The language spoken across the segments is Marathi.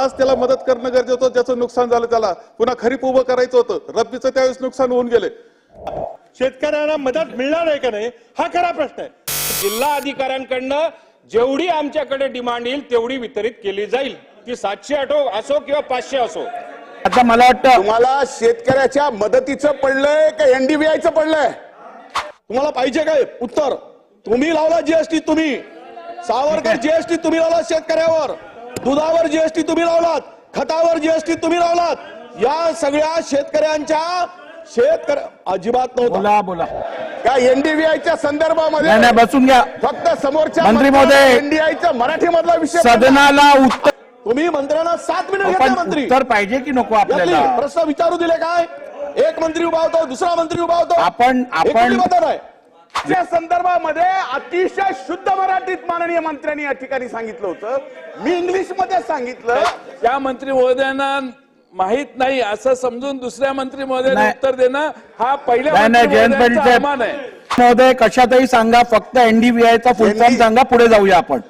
आज त्याला मदत करणं गरजेचं होतं ज्याचं नुकसान झालं त्याला. पुन्हा खरीप उभं करायचं होतं. रब्बीचं त्यावेळेस नुकसान होऊन गेले. शेतकऱ्यांना मदत मिळणार आहे का नाही? हा खरा प्रश्न आहे. जिल्हा अधिकाऱ्यांकडनं जेवढी आमच्याकडे डिमांड येईल तेवढी वितरित केली जाईल. ती सातशे आठो असो किंवा पाचशे असो. आता मला वाटतं तुम्हाला शेतकऱ्याच्या मदतीचं पडलंय का एनडीबीआयचं पडलंय? तुम्हाला पाहिजे काय? उत्तर. तुम्ही लावला जीएसटी तुम्ही. सावरकर जीएसटी तुम्ही लावला शेतकऱ्यावर. दुधावर जीएसटी तुम्ही लावलात खतावर जीएसटी तुम्ही लावलात. या सगळ्या शेतकऱ्यांच्या शेतकऱ्या अजिबात नव्हता. बोला बोला. का एनडीबीआयच्या संदर्भामध्ये नाही नाही बसून घ्या. फक्त समोरच्या मंत्री महोदय. एनडीआयचा मराठी मधला विषय. सदनाला उत्तर तुम्ही मंत्र्यांना सात मिनिट घेतले पण मंत्री. उत्तर पाहिजे की नको यातली आपल्याला प्रश्न विचारू दिले काय? एक मंत्री उभा होतो दुसरा मंत्री उभा होतो. आपण- हे आपण- पद्धत आहे? त्या संदर्भामध्ये अतिशय शुद्ध मराठीत माननीय मंत्र्यांनी या ठिकाणी सांगितलं होतं. मी इंग्लिशमध्ये सांगितलं. त्या मंत्री महोदयांना माहीत नाही असं समजून दुसऱ्या मंत्री महोदयांनी. उत्तर देणं हा पहिल्या मंत्री आहे. महोदय कशातही सांगा फक्त एनडीबीआयचा फुल फॉर्म सांगा पुढे जाऊया आपण.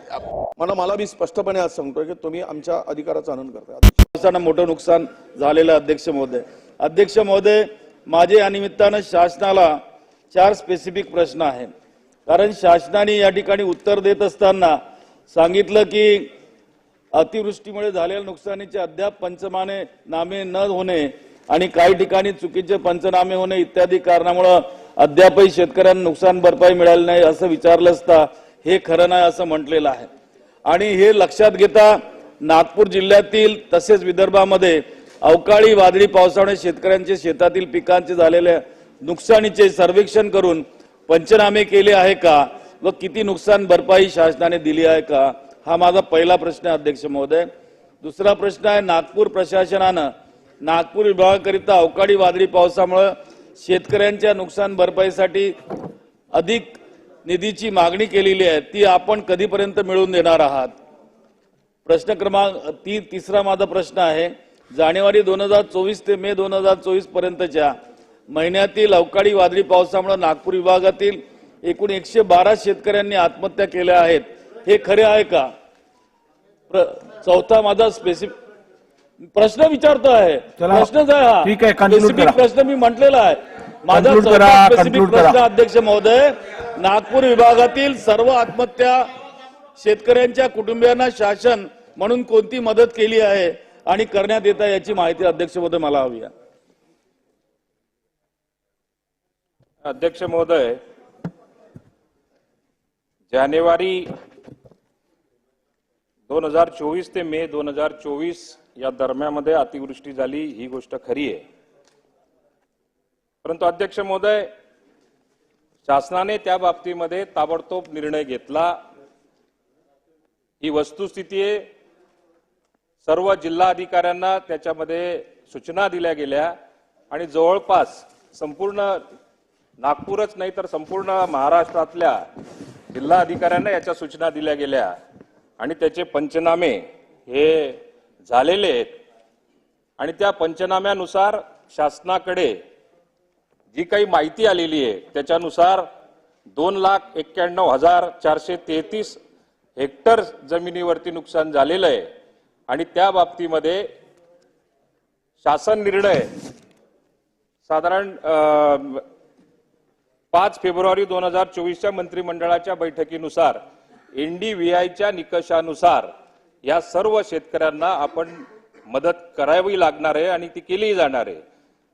मला मला मी स्पष्टपणे आज सांगतोय की तुम्ही आमच्या अधिकाराचा आनंद करताय. नुकसान मोठं नुकसान झालेलं अध्यक्ष महोदय. अध्यक्ष महोदय माझे या निमित्तानं शासनाला चार स्पेसिफिक प्रश्न आहेत. कारण शासनाने या ठिकाणी उत्तर देत असताना सांगितलं की अतिवृष्टीमुळे झालेल्या नुकसानीचे अद्याप पंचमाने नामे न होणे आणि काही ठिकाणी चुकीचे पंचनामे होणे इत्यादी कारणामुळं अद्यापही शेतकऱ्यांना नुकसान भरपाई मिळाली नाही असं विचारलं असता हे खरं नाही असं म्हटलेलं आहे. आणि हे लक्षात घेता नागपूर जिल्ह्यातील तसेच विदर्भामध्ये अवकाळी वादळी पावसामुळे शेतकऱ्यांचे शेतातील पिकांचे झालेल्या नुकसानीचे सर्वेक्षण करून पंचनामे केले आहे का? व किती नुकसान भरपाई शासनाने दिली आहे का? हा माझा पहिला प्रश्न आहे अध्यक्ष महोदय. दुसरा प्रश्न आहे नागपूर प्रशासनानं नागपूर विभागाकरिता अवकाळी वादळी पावसामुळं शेतकऱ्यांच्या नुकसान भरपाईसाठी अधिक निधीची मागणी केलेली आहे. ती आपण कधीपर्यंत मिळवून देणार आहात? प्रश्न क्रमांक ती तिसरा माझा प्रश्न आहे. जानेवारी दोन हजार चोवीस ते मे दोन हजार चोवीस पर्यंतच्या महिन्यातील अवकाळी वादळी पावसामुळे नागपूर विभागातील एकूण एकशे बारा शेतकऱ्यांनी आत्महत्या केल्या आहेत हे खरे आहे का चौथा माझा स्पेसिफिक प्रश्न विचारतो आहे. प्रश्नच आहे हा करा. प्रश्न मी म्हटलेला आहे माझा चौथा conclude प्रश्न. अध्यक्ष महोदय नागपूर विभागातील सर्व आत्महत्या शेतकऱ्यांच्या कुटुंबियांना शासन म्हणून कोणती मदत केली आहे आणि करण्यात येत आहे याची माहिती अध्यक्ष महोदय मला हवी आहे अध्यक्ष महोदय जानेवारी दोन हजार चोवीस ते मे दोन हजार चोवीस या दरम्यामध्ये अतिवृष्टी झाली ही गोष्ट खरी आहे. परंतु अध्यक्ष महोदय शासनाने त्या बाबतीमध्ये ताबडतोब निर्णय घेतला. ही वस्तुस्थिती आहे. सर्व जिल्हा अधिकाऱ्यांना त्याच्यामध्ये सूचना दिल्या गेल्या आणि जवळपास संपूर्ण नागपूरच नाही तर संपूर्ण महाराष्ट्रातल्या जिल्हा अधिकाऱ्यांना याच्या सूचना दिल्या गेल्या. आणि त्याचे पंचनामे हे झालेले आहेत. आणि त्या पंचनाम्यानुसार शासनाकडे जी काही माहिती आलेली आहे त्याच्यानुसार दोन लाख एक्क्याण्णव हजार चारशे तेहतीस हेक्टर जमिनीवरती नुकसान झालेलं आहे. आणि त्या बाबतीमध्ये शासन निर्णय साधारण अं, पाच फेब्रुवारी दोन हजार चोवीसच्या मंत्रिमंडळाच्या बैठकीनुसार एन डी व्ही आयच्या निकषानुसार या सर्व शेतकऱ्यांना आपण मदत करावी लागणार आहे आणि ती केली जाणार आहे.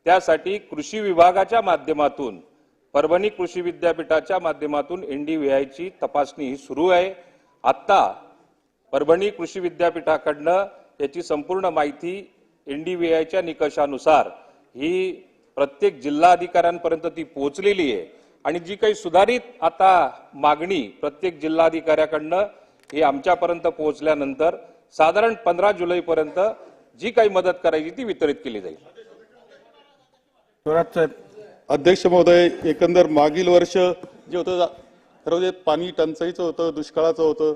त्यासाठी कृषी विभागाच्या माध्यमातून परभणी कृषी विद्यापीठाच्या माध्यमातून एन डी व्ही आयची तपासणी ही सुरू आहे. आत्ता परभणी कृषी विद्यापीठाकडनं याची संपूर्ण माहिती एन डी व्ही आयच्या निकषानुसार ही प्रत्येक जिल्हाधिकाऱ्यांपर्यंत ती पोहोचलेली आहे. आणि जी काही सुधारित आता मागणी प्रत्येक जिल्हाधिकाऱ्याकडनं ही आमच्यापर्यंत पोहोचल्यानंतर साधारण पंधरा जुलैपर्यंत जी काही मदत करायची ती वितरित केली जाईल. थोरात साहेब. अध्यक्ष महोदय एकंदर मागील वर्ष जे होतं खरं म्हणजे पाणी टंचाईचं होतं दुष्काळाचं होतं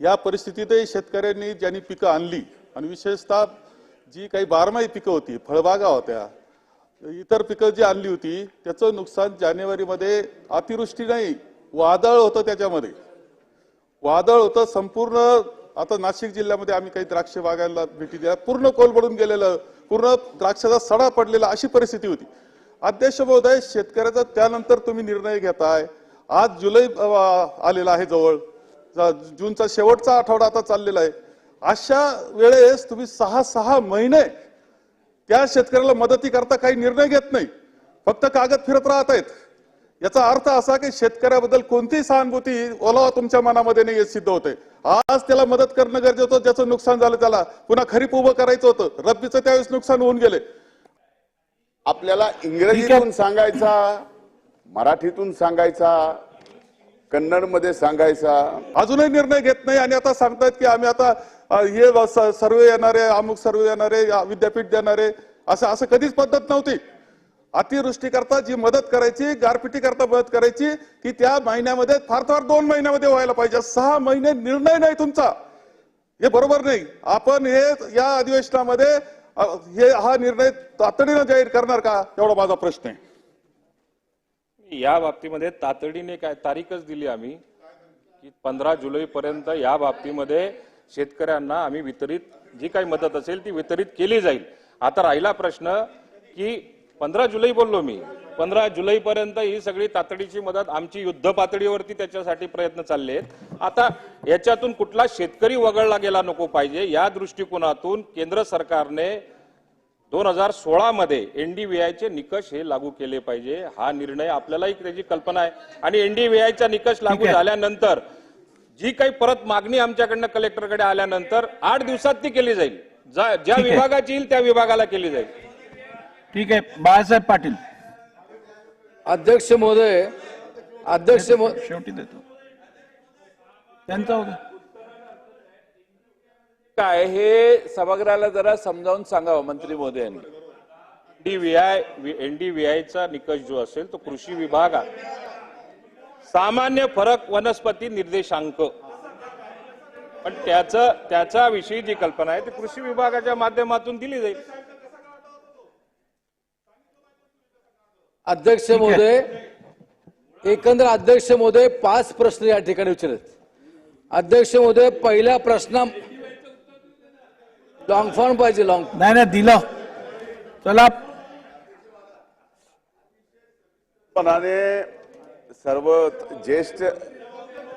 या परिस्थितीतही शेतकऱ्यांनी ज्यांनी पिकं आणली आणि विशेषतः जी काही बारमाही पिकं होती फळबागा होत्या इतर पिकं जी आणली होती त्याचं नुकसान जानेवारीमध्ये अतिवृष्टी नाही वादळ होतं त्याच्यामध्ये. वादळ होतं संपूर्ण आता नाशिक जिल्ह्यामध्ये आम्ही काही द्राक्ष बागायला भेटी दिल्या पूर्ण कोलबडून गेलेलं पूर्ण द्राक्षाचा सडा पडलेला अशी परिस्थिती होती. अध्यक्ष महोदय शेतकऱ्याचा त्यानंतर तुम्ही निर्णय घेताय. आज जुलै आलेला आहे जवळ. जूनचा शेवटचा आठवडा आता चाललेला आहे. अशा वेळेस तुम्ही सहा सहा महिने त्या शेतकऱ्याला मदती करता काही निर्णय घेत नाही. फक्त कागद फिरत राहत आहेत. याचा अर्थ असा की शेतकऱ्याबद्दल कोणतीही सहानुभूती ओलावा तुमच्या मनामध्ये नाही हे सिद्ध होते. आज त्याला मदत करणं गरजेचं होतं ज्याचं नुकसान झालं त्याला. पुन्हा खरीप उभं करायचं होतं. रब्बीचं त्यावेळेस नुकसान होऊन गेले. आपल्याला इंग्रजीतून सांगायचा मराठीतून सांगायचा कन्नडमध्ये सांगायचा. अजूनही निर्णय घेत नाही आणि आता सांगतायत की आम्ही आता हे सर्वे येणारे अमुक सर्वे येणारे विद्यापीठ देणारे असं असं कधीच पद्धत नव्हती. अतिवृष्टी करता जी मदत करायची गारपिटी करता मदत करायची ती त्या महिन्यामध्ये फार फार दोन महिन्यामध्ये व्हायला पाहिजे. सहा महिने निर्णय नाही तुमचा. हे बरोबर नाही. आपण हे या अधिवेशनामध्ये हे हा निर्णय तातडीनं जाहीर करणार का? एवढा माझा प्रश्न आहे. या बाबतीमध्ये तातडीने काय तारीखच दिली आम्ही की पंधरा जुलै पर्यंत या बाबतीमध्ये शेतकऱ्यांना आम्ही वितरित जी काही मदत असेल ती वितरित केली जाईल. आता राहिला प्रश्न की पंधरा जुलै बोललो मी. पंधरा जुलै पर्यंत ही सगळी तातडीची मदत आमची युद्ध पातळीवरती त्याच्यासाठी प्रयत्न चालले आहेत आता याच्यातून कुठला शेतकरी वगळला गेला नको पाहिजे या दृष्टिकोनातून केंद्र सरकारने दोन हजार सोळा मध्ये एनडीव्हीआयचे निकष हे लागू केले पाहिजे. हा निर्णय आपल्यालाही त्याची कल्पना आहे. आणि एनडीव्हीआयचा निकष लागू. झाल्यानंतर जी काही परत मागणी आमच्याकडनं कलेक्टरकडे आल्यानंतर आठ दिवसात ती केली जाईल. ज्या. विभागाची येईल त्या विभागाला केली जाईल. ठीक आहे. बाळासाहेब पाटील. अध्यक्ष महोदय अध्यक्ष शेवटी देतो. त्यांचा होता. काय हे सभागृहाला जरा समजावून सांगावं मंत्री महोदयांनी एनडीव्हीआय एनडीव्हीआयचा निकष जो असेल तो कृषी विभागात सामान्य फरक वनस्पती निर्देशांक. पण त्याचं त्याच्या विषयी जी कल्पना आहे ती कृषी विभागाच्या माध्यमातून दिली जाईल. अध्यक्ष महोदय एकंदर अध्यक्ष महोदय पाच प्रश्न या ठिकाणी विचारत अध्यक्ष महोदय पहिल्या प्रश्न लॉंग फॉर्म पाहिजे लॉंग नाही नाही दिलं. चला. सर्व ज्येष्ठ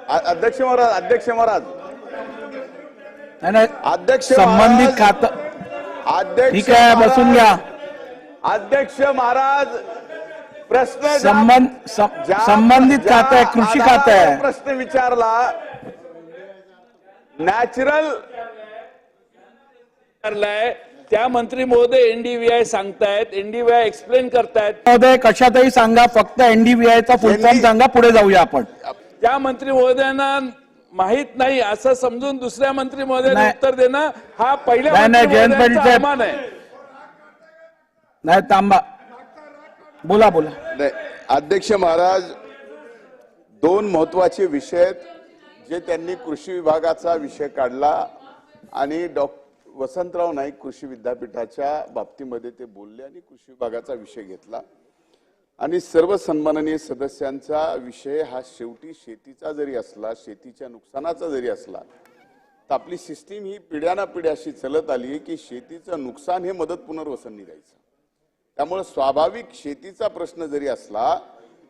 अध्यक्ष महाराज अध्यक्ष महाराज. नाही अध्यक्ष संबंधित खातं. अध्यक्ष ठीक आहे बसून घ्या. अध्यक्ष महाराज प्रश्न संबंध ज्या- संबंधित ज्या खातं आहे कृषी खातं आधारावर आहे. प्रश्न विचारला. नॅचरल विचारलाय. त्या मंत्री महोदय एनडीव्हीआय सांगतायत एनडीव्हीआय एक्सप्लेन करतायत महोदय कशातही सांगा फक्त फुल फॉर्म ND सांगा पुढे जाऊया आपण त्या मंत्री महोदयांना माहीत नाही असं समजून दुसऱ्या मंत्री महोदयांनी नाही. उत्तर देणं हा पहिल्या नाही, नाही, मंत्री जयंत महोदयांचा पाटील साहेब. आहे नाही तांबा बोला बोला नाही, अध्यक्ष महाराज दोन महत्त्वाचे विषय आहेत जे त्यांनी कृषी विभागाचा विषय काढला आणि डॉ वसंतराव नाईक कृषी विद्यापीठाच्या बाबतीमध्ये ते बोलले आणि कृषी विभागाचा विषय घेतला. आणि सर्व सन्माननीय सदस्यांचा विषय हा शेवटी शेतीचा जरी असला शेतीच्या नुकसानाचा जरी असला तर आपली सिस्टीम ही पिढ्याना पिढ्याशी चलत आली की शेतीचं नुकसान हे मदत पुनर्वसन द्यायचं त्यामुळे स्वाभाविक शेतीचा प्रश्न जरी असला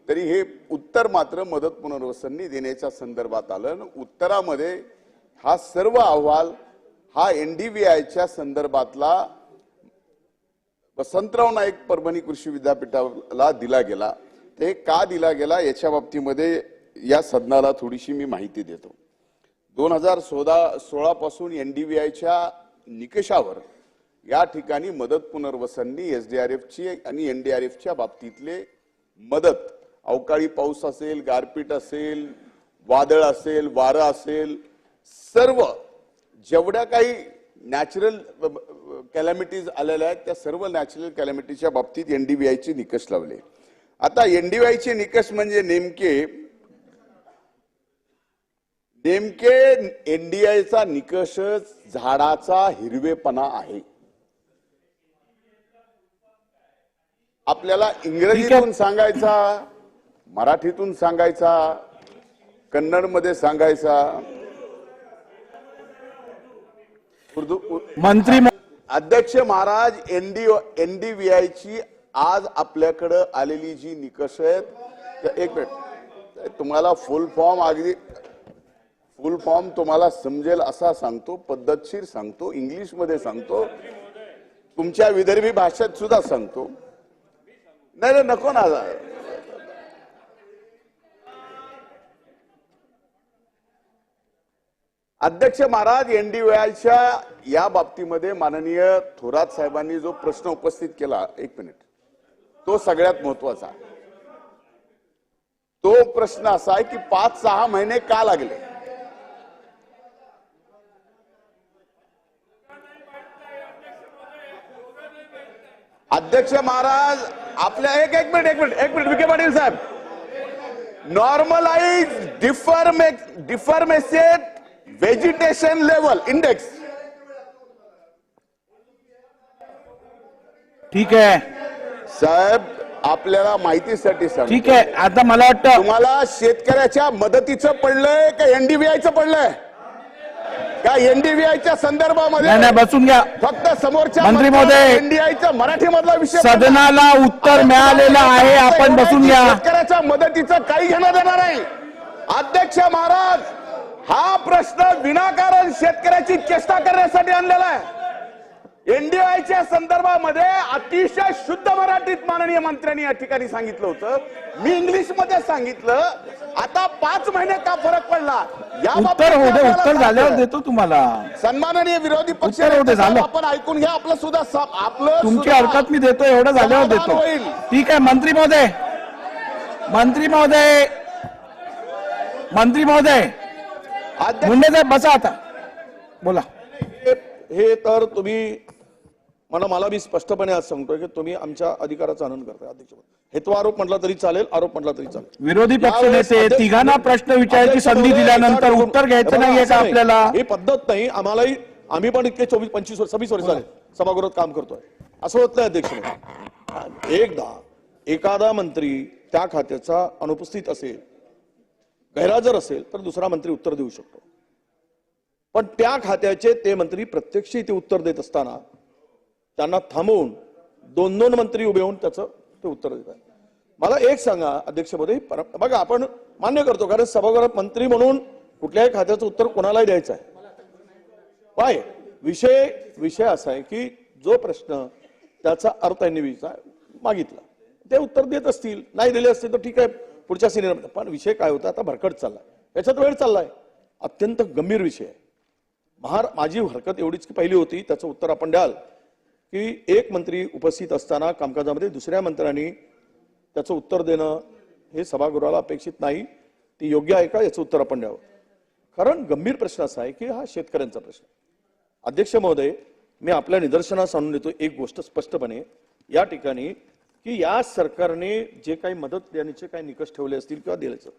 तरी हे उत्तर मात्र मदत पुनर्वसननी देण्याच्या संदर्भात आलं. आणि उत्तरामध्ये हा सर्व अहवाल हा एनडीव्हीआयच्या संदर्भातला वसंतराव नाईक परभणी कृषी विद्यापीठाला दिला गेला. ते का दिला गेला याच्या बाबतीमध्ये या सदनाला थोडीशी मी माहिती देतो. दोन हजार सोळा सोळा पासून एनडीव्हीआयच्या निकषावर या ठिकाणी मदत पुनर्वसननी एफची आणि एन डी आर एफच्या बाबतीतले मदत अवकाळी पाऊस असेल गारपीट असेल वादळ असेल वारं असेल सर्व जेवढ्या काही नॅचरल कॅलॅमिटीज आलेल्या आहेत त्या सर्व नॅचरल कॅलॅमिटीच्या बाबतीत एनडीबीआयचे निकष लावले. आता एनडीबीआयचे निकष म्हणजे नेमके नेमके एनडीआयचा निकषच झाडाचा हिरवेपणा आहे. आपल्याला इंग्रजीतून सांगायचा मराठीतून सांगायचा कन्नडमध्ये सांगायचा मंत्री अध्यक्ष महाराज एनडी एनडीव्हीआय ची आज आपल्याकडं आलेली जी निकष आहेत एक मिनिट. तुम्हाला फुल फॉर्म अगदी फुल फॉर्म तुम्हाला समजेल असा सांगतो पद्धतशीर सांगतो इंग्लिशमध्ये सांगतो. तुमच्या विदर्भी भाषेत सुद्धा सांगतो. नाही नाही नको ना. अध्यक्ष महाराज एनडीव्हीआयच्या या बाबतीमध्ये माननीय थोरात साहेबांनी जो प्रश्न उपस्थित केला एक मिनिट. तो सगळ्यात महत्त्वाचा तो प्रश्न असा आहे की पाच सहा महिने का लागले? अध्यक्ष महाराज आपल्या एक एक मिनिट एक मिनिट एक मिनिट विखे पाटील साहेब. नॉर्मलाइज डिफर डिफर्मेसेट व्हेजिटेशन लेवल इंडेक्स ठीक आहे. साहेब आपल्याला माहितीसाठी सांग ठीक आहे. आता मला वाटतं तुम्हाला शेतकऱ्याच्या मदतीचं पडलंय का एनडीव्हीआयचं पडलंय? का एनडीव्हीआयच्या संदर्भामध्ये नाही बसून घ्या. फक्त समोरच्या मंत्री महोदय, एनडीआयचा मराठी मधला विषय सदनाला उत्तर मिळालेलं आहे. आपण बसून घ्या. शेतकऱ्याच्या मदतीचं काही घेणं देणार नाही. अध्यक्ष महाराज हा प्रश्न विनाकारण शेतकऱ्याची चेष्टा करण्यासाठी आणलेला आहे. एनडीआयच्या संदर्भामध्ये अतिशय शुद्ध मराठीत माननीय मंत्र्यांनी या ठिकाणी सांगितलं होतं. मी इंग्लिशमध्ये सांगितलं. आता पाच महिने का फरक पडला? या उत्तर उत्तर झाल्यावर. देतो तुम्हाला. सन्माननीय विरोधी पक्ष. आपण ऐकून घ्या आपलं सुद्धा आपलं तुमची हरकत मी देतो एवढं झाल्यावर देतो. ठीक आहे मंत्री महोदय. मंत्री महोदय. मंत्री महोदय. मुंडे साहेब बसा आता. बोला. हे तर तुम्ही मला मला मी स्पष्टपणे आज सांगतोय की तुम्ही आमच्या अधिकाराचा आनंद करताय अध्यक्ष हेतू आरोप म्हटला तरी चालेल आरोप म्हटला तरी चालेल. विरोधी पक्ष नेते तिघांना प्रश्न विचारायची संधी दिल्यानंतर उत्तर घ्यायचं हे नाहीये का. आपल्याला? ही पद्धत नाही. आम्हालाही आम्ही पण इतके चोवीस पंचवीस वर्ष सव्वीस वर्ष झाले. सभागृहात काम करतोय. असं होत नाही अध्यक्ष. एकदा एखादा मंत्री त्या खात्याचा अनुपस्थित असेल गैरहजर असेल तर दुसरा मंत्री उत्तर देऊ शकतो. पण त्या खात्याचे ते मंत्री प्रत्यक्ष इथे उत्तर देत असताना त्यांना थांबवून दोन दोन मंत्री उभे होऊन त्याचं ते उत्तर देत आहे मला एक सांगा अध्यक्षपदी पर- बघा आपण मान्य करतो कारण सभागृहात मंत्री म्हणून कुठल्याही खात्याचं उत्तर कोणालाही द्यायचं आहे. पाय विषय विषय असा आहे की जो प्रश्न त्याचा अर्थ त्यांनी विचार मागितला. ते उत्तर देत असतील नाही दिले असतील तर ठीक आहे. पुढच्या सिनियर पण विषय काय होता? आता भरकट चालला याच्यात वेळ चाललाय. अत्यंत गंभीर विषय आहे. महार माझी हरकत एवढीच की पहिली होती त्याचं उत्तर आपण द्याल की एक मंत्री उपस्थित असताना कामकाजामध्ये दुसऱ्या मंत्र्यांनी त्याचं उत्तर देणं हे सभागृहाला अपेक्षित नाही. ती योग्य आहे का? याचं उत्तर आपण द्यावं. कारण गंभीर प्रश्न असा आहे की हा शेतकऱ्यांचा प्रश्न अध्यक्ष महोदय मी आपल्या निदर्शनास आणून देतो एक गोष्ट स्पष्टपणे. या ठिकाणी की या सरकारने जे काही मदत देण्याचे काही निकष ठेवले असतील किंवा द्यायचं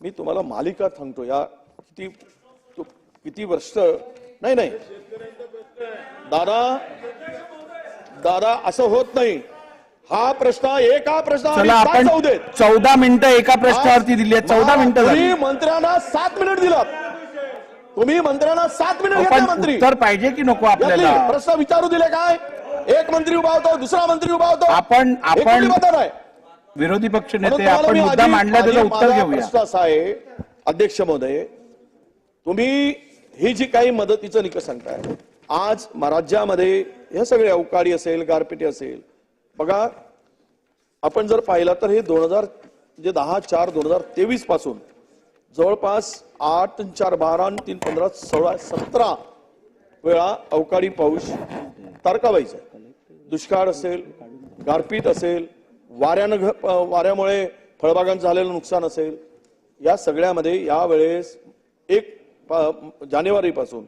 मी तुम्हाला मालिका सांगतो या किती तो- किती वर्ष नाही नाही. दादा दादा असं होत नाही. हा प्रश्न एका प्रश्न चौदा मिनिटं एका प्रश्नावरती दिली आहेत. चौदा मिनिटं तुम्ही मंत्र्यांना सात मिनिट दिलात तुम्ही मंत्र्यांना सात मिनिट मंत्री. उत्तर पाहिजे की नको. आपल्याला? प्रश्न विचारू दिले काय? एक मंत्री उभा होतो दुसरा मंत्री उभा होतो. आपण- आपण- विरोधी पक्ष नेते आपण मुद्दा मांडला त्याचं उत्तर घेऊया. असा आहे अध्यक्ष महोदय तुम्ही ही जी काही मदतीचं निकष सांगताय आज राज्यामध्ये हे सगळे अवकाळी असेल गारपिटी असेल बघा आपण जर पाहिलं तर हे दोन हजार जे दहा चार दोन हजार तेवीसपासून जवळपास आठ चार बारा आणि तीन पंधरा सोळा सतरा वेळा अवकाळी पाऊस तारकाबाईचा दुष्काळ असेल गारपीट असेल वाऱ्यानं वाऱ्यामुळे फळबागांचं झालेलं नुकसान असेल या सगळ्यामध्ये यावेळेस एक जानेवारीपासून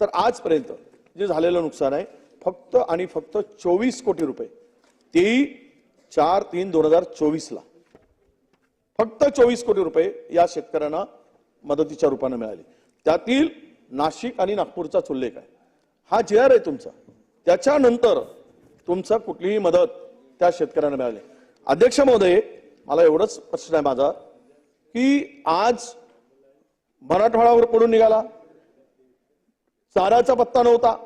तर आजपर्यंत जे झालेलं नुकसान आहे फक्त आणि फक्त चोवीस कोटी रुपये. तेही चार तीन दोन हजार चोवीसला. फक्त चोवीस कोटी रुपये या शेतकऱ्यांना मदतीच्या रूपाने मिळाले. त्यातील नाशिक आणि नागपूरचा उल्लेख आहे. हा जे आर आहे तुमचा. त्याच्यानंतर तुमचं कुठलीही मदत त्या शेतकऱ्यांना मिळाली. अध्यक्ष महोदय मला एवढंच प्रश्न आहे माझा की आज मराठवाड्यावर पडून निघाला. चाराचा पत्ता नव्हता.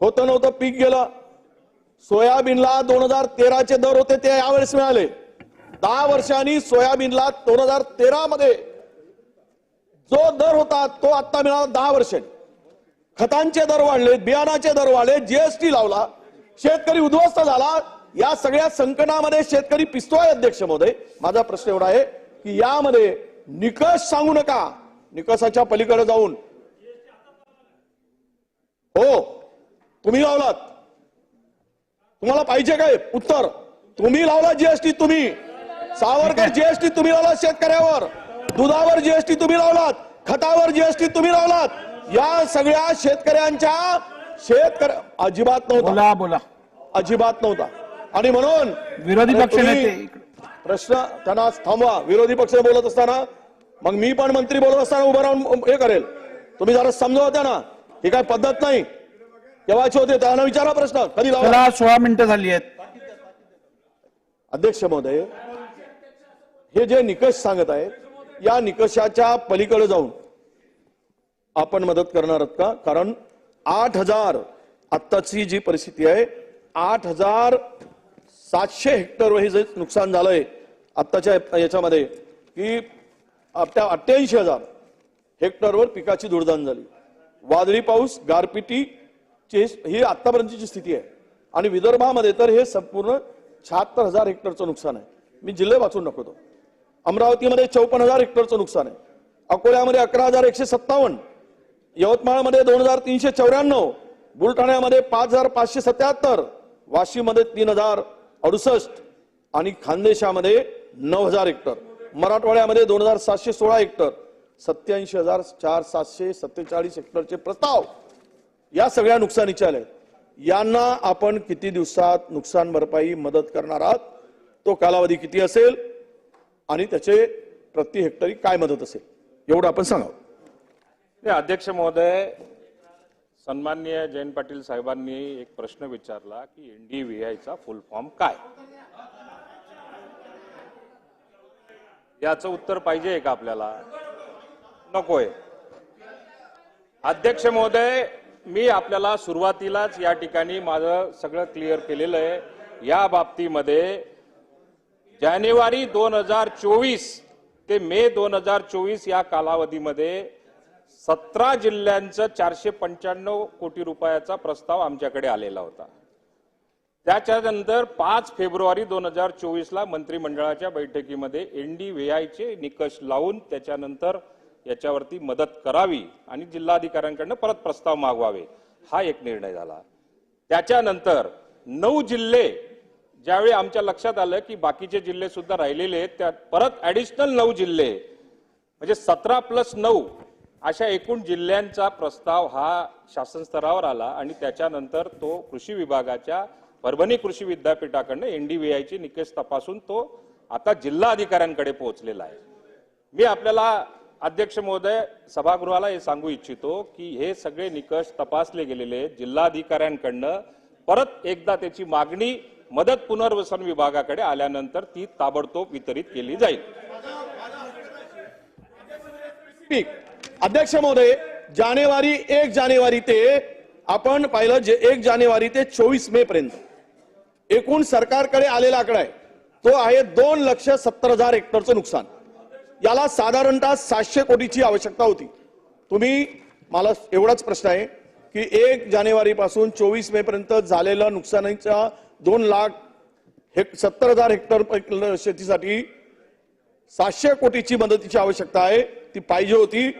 होतं नव्हतं पीक गेलं. सोयाबीनला दोन हजार तेराचे दर होते ते यावेळेस मिळाले. दहा वर्षांनी सोयाबीनला दोन हजार तेरा मध्ये जो दर होता तो आता मिळाला दहा वर्षांनी. खतांचे दर वाढले बियाणाचे दर वाढले जीएसटी लावला शेतकरी उद्ध्वस्त झाला. या सगळ्या संकटामध्ये शेतकरी पिसतोय अध्यक्ष महोदय माझा प्रश्न एवढा आहे की यामध्ये निकष सांगू नका. निकषाच्या पलीकडे जाऊन. हो. तुम्ही लावलात. तुम्हाला पाहिजे काय? उत्तर. तुम्ही लावला जीएसटी तुम्ही. सावरकर जीएसटी तुम्ही लावला शेतकऱ्यावर. दुधावर जीएसटी तुम्ही लावलात. खतावर जीएसटी तुम्ही लावलात. या सगळ्या शेतकऱ्यांच्या शेतकऱ्या अजिबात नव्हता. बोला बोला. अजिबात नव्हता. आणि म्हणून विरोधी अरे पक्ष तुम्ही नेते प्रश्न त्यांना थांबवा. विरोधी पक्ष बोलत असताना मग मी पण मंत्री बोलत असताना उभं राहून हे करेल. तुम्ही जरा समजवत्या ना. ही काय पद्धत नाही. केव्हाचे होते? त्यांना विचारा प्रश्न. कधी लावला सोळा मिनिटं झाली आहेत. अध्यक्ष महोदय हे जे निकष सांगत आहेत या निकषाच्या पलीकडे जाऊन आपण मदत करणार आहात का? कारण आठ हजार. आत्ताची जी परिस्थिती आहे आठ हजार सातशे हेक्टरवर हे जे नुकसान झालंय आत्ताच्या याच्यामध्ये की त्या अठ्ठ्याऐंशी हजार हेक्टरवर पिकाची धुडदान झाली. वादळी पाऊस गारपिटीची ही आत्तापर्यंतची स्थिती आहे आणि विदर्भामध्ये तर हे संपूर्ण शहात्तर हजार हेक्टरचं नुकसान आहे. मी जिल्हे वाचून दाखवतो. अमरावतीमध्ये चौपन्न हजार हेक्टरचं नुकसान आहे. अकोल्यामध्ये अकरा हजार एकशे सत्तावन्न. यवतमाळमध्ये दोन हजार तीनशे चौऱ्याण्णव बुलढाण्यामध्ये पाच हजार पाचशे सत्याहत्तर वाशीमध्ये तीन हजार अडुसष्ट आणि खानदेशामध्ये नऊ हजार हेक्टर. मराठवाड्यामध्ये दोन हजार सातशे सोळा हेक्टर. सत्याऐंशी हजार चार सातशे सत्तेचाळीस हेक्टरचे प्रस्ताव या सगळ्या नुकसानीच्या आल्या आहेत. यांना आपण किती दिवसात नुकसान भरपाई मदत करणार आहात? तो कालावधी किती असेल? आणि त्याचे प्रति हेक्टरी काय मदत असेल? एवढं आपण सांगावं. अध्यक्ष महोदय सन्मान्य जयंत पाटील साहेबांनी एक प्रश्न विचारला की एनडीव्हीआयचा फुल फॉर्म काय? याचं उत्तर पाहिजे का आपल्याला? नकोय. अध्यक्ष महोदय मी आपल्याला सुरुवातीलाच या ठिकाणी माझं सगळं क्लिअर केलेलं आहे. या बाबतीमध्ये जानेवारी दोन हजार चोवीस ते मे दोन हजार चोवीस या कालावधीमध्ये सतरा जिल्ह्यांचं चारशे पंच्याण्णव कोटी रुपयाचा प्रस्ताव आमच्याकडे आलेला होता. त्याच्यानंतर पाच फेब्रुवारी दोन हजार चोवीसला मंत्रिमंडळाच्या बैठकीमध्ये एन डी व्ही आयचे निकष लावून त्याच्यानंतर याच्यावरती मदत करावी आणि जिल्हाधिकाऱ्यांकडनं परत प्रस्ताव मागवावे हा एक निर्णय झाला. त्याच्यानंतर नऊ जिल्हे ज्यावेळी आमच्या लक्षात आलं की बाकीचे जिल्हे सुद्धा राहिलेले आहेत त्यात परत ऍडिशनल नऊ जिल्हे म्हणजे सतरा प्लस नऊ अशा एकूण जिल्ह्यांचा प्रस्ताव हा शासन स्तरावर आला आणि त्याच्यानंतर तो कृषी विभागाच्या परभणी कृषी विद्यापीठाकडनं एनडीव्हीआयचे निकष तपासून तो आता जिल्हा अधिकाऱ्यांकडे पोहोचलेला आहे. मी आपल्याला अध्यक्ष महोदय सभागृहाला हे सांगू इच्छितो की हे सगळे निकष तपासले गेलेले आहेत. जिल्हाधिकाऱ्यांकडनं परत एकदा त्याची मागणी मदत पुनर्वसन विभागाकडे आल्यानंतर ती ताबडतोब वितरित केली जाईल. पीक अध्यक्ष महोदय जानेवारी एक जानेवारी ते आपण पाहिलं जे एक जानेवारी ते चोवीस मे पर्यंत. एकूण सरकारकडे आलेला आकडा आहे तो आहे दोन लक्ष सत्तर हजार हेक्टरचं नुकसान. याला साधारणतः सातशे कोटीची आवश्यकता होती. तुम्ही मला एवढाच प्रश्न आहे की एक जानेवारी पासून चोवीस मे पर्यंत झालेलं नुकसानीच्या दोन लाख हेक सत्तर हजार हेक्टर शेतीसाठी सातशे कोटीची मदतीची आवश्यकता आहे ती पाहिजे होती.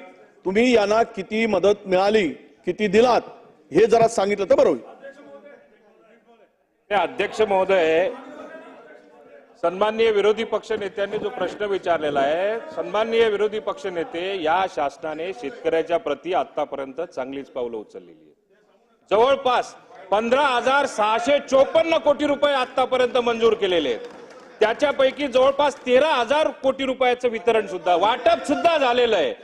तुम्ही यांना किती मदत मिळाली किती दिलात हे जरा सांगितलं तर बरं होईल. अध्यक्ष महोदय सन्माननीय विरोधी पक्ष नेत्यांनी जो प्रश्न विचारलेला आहे सन्माननीय विरोधी पक्ष नेते या शासनाने शेतकऱ्याच्या प्रती आतापर्यंत चांगलीच पावलं उचललेली आहेत. जवळपास पंधरा हजार सहाशे चोपन्न कोटी रुपये आतापर्यंत मंजूर केलेले आहेत. त्याच्यापैकी जवळपास तेरा हजार कोटी रुपयाचं वितरण सुद्धा वाटप सुद्धा झालेलं आहे.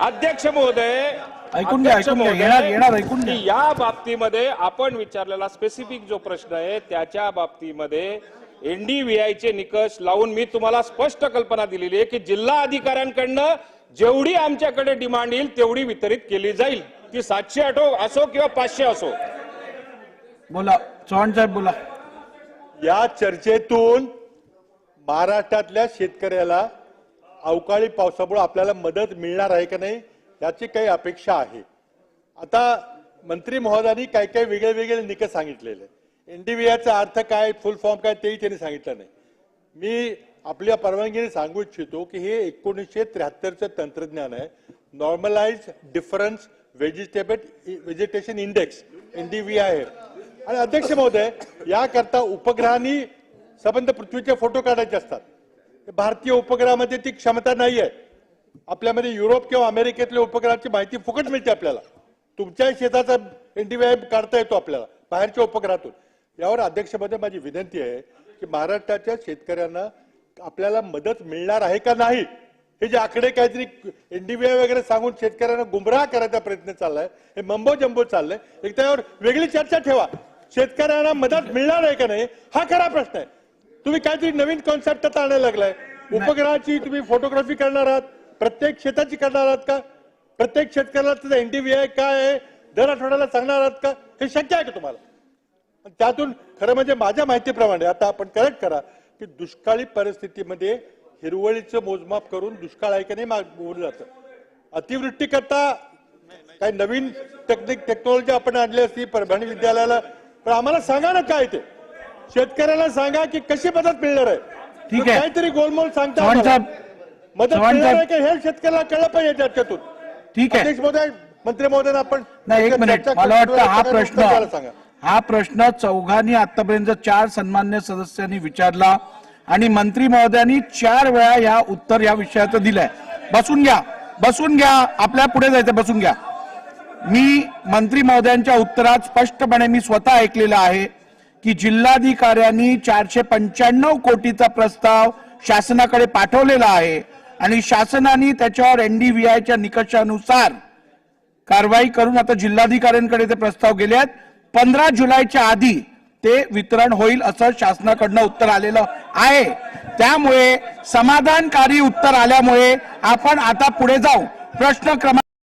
अध्यक्ष महोदय ऐकून घ्या, अध्यक्ष ऐकून घ्या. महोदय, येणार- येणार, ऐकून घ्या. की या बाबतीमध्ये आपण विचारलेला स्पेसिफिक जो प्रश्न आहे त्याच्या बाबतीमध्ये एनडीव्हीआयचे निकष लावून मी तुम्हाला स्पष्ट कल्पना दिलेली आहे की जिल्हा अधिकाऱ्यांकडनं जेवढी आमच्याकडे डिमांड येईल तेवढी वितरित केली जाईल ती सातशे आठो असो किंवा पाचशे असो बोला चव्हाण साहेब बोला या चर्चेतून महाराष्ट्रातल्या शेतकऱ्याला अवकाळी पावसामुळे आपल्याला मदत मिळणार आहे का नाही याची काही अपेक्षा आहे. आता मंत्री महोदयांनी काही काही वेगळे वेगळे निकष सांगितलेले. एनडीव्हीआयचा अर्थ काय फुल फॉर्म काय तेही त्यांनी सांगितलं नाही. मी आपल्या परवानगीने सांगू इच्छितो की हे एकोणीसशे त्र्याहत्तरचं तंत्रज्ञान आहे. Normalize difference vegetable vegetation index NDVI आहे. आणि अध्यक्ष महोदय याकरता उपग्रहांनी संबंध पृथ्वीचे फोटो काढायचे असतात. भारतीय उपग्रहामध्ये ती क्षमता नाही आहे आपल्यामध्ये युरोप किंवा अमेरिकेतल्या उपग्रहाची माहिती फुकट मिळते आपल्याला. तुमच्या शेताचा एनडीव्हीआय काढता येतो आपल्याला बाहेरच्या उपग्रहातून. यावर अध्यक्षमध्ये माझी विनंती आहे की महाराष्ट्राच्या शेतकऱ्यांना आपल्याला मदत मिळणार आहे का नाही हे जे आकडे काहीतरी एनडीव्हीआय वगैरे सांगून शेतकऱ्यांना गुमराह करायचा प्रयत्न चाललाय हे मंबो जंबो चाललंय एक त्यावर वेगळी चर्चा ठेवा. शेतकऱ्यांना मदत मिळणार आहे का नाही हा खरा प्रश्न आहे. तुम्ही काहीतरी नवीन कॉन्सेप्ट आता आणायला लागलाय. उपग्रहाची तुम्ही फोटोग्राफी करणार आहात. प्रत्येक शेताची करणार आहात का? प्रत्येक शेतकऱ्याला त्याचा एनडीव्हीआय काय आहे? दर आठवड्याला सांगणार आहात का? हे शक्य आहे का तुम्हाला? त्यातून खरं म्हणजे माझ्या माहितीप्रमाणे आता आपण करेक्ट करा की दुष्काळी परिस्थितीमध्ये हिरवळीचं मोजमाप करून दुष्काळ आहे का नाही माग- बोललं जातं. अतिवृष्टी करता काही नवीन टेक्निक टेक्नॉलॉजी आपण आणली असती परभणी विद्यालयाला पण आम्हाला सांगा ना काय ते. शेतकऱ्याला सांगा की कशी मदत मिळणार आहे? ठीक आहे. काहीतरी गोलमोल सांगता मदत मिळणार आहे का? हे शेतकऱ्याला कळलं पाहिजे त्याच्यातून. ठीक आहे. मंत्री महोदय आपण नाही एक मिनिट. मला वाटतं हा प्रश्न हा प्रश्न चौघांनी आतापर्यंत चार सन्मान्य सदस्यांनी विचारला आणि मंत्री महोदयांनी चार वेळा या उत्तर या विषयाचं दिलंय. बसून घ्या. बसून घ्या. आपल्या पुढे जायचं बसून घ्या. मी मंत्री महोदयांच्या उत्तरात स्पष्टपणे मी स्वतः ऐकलेलं आहे. की जिल्हाधिकाऱ्यांनी चारशे पंच्याण्णव कोटीचा प्रस्ताव शासनाकडे पाठवलेला आहे आणि शासनाने त्याच्यावर एनडीव्हीआयच्या निकषानुसार कारवाई करून आता जिल्हाधिकाऱ्यांकडे ते प्रस्ताव गेले आहेत. पंधरा जुलैच्या आधी ते वितरण होईल असं शासनाकडनं उत्तर आलेलं आहे. त्यामुळे समाधानकारी उत्तर आल्यामुळे आपण आता पुढे जाऊ. प्रश्न क्रमांक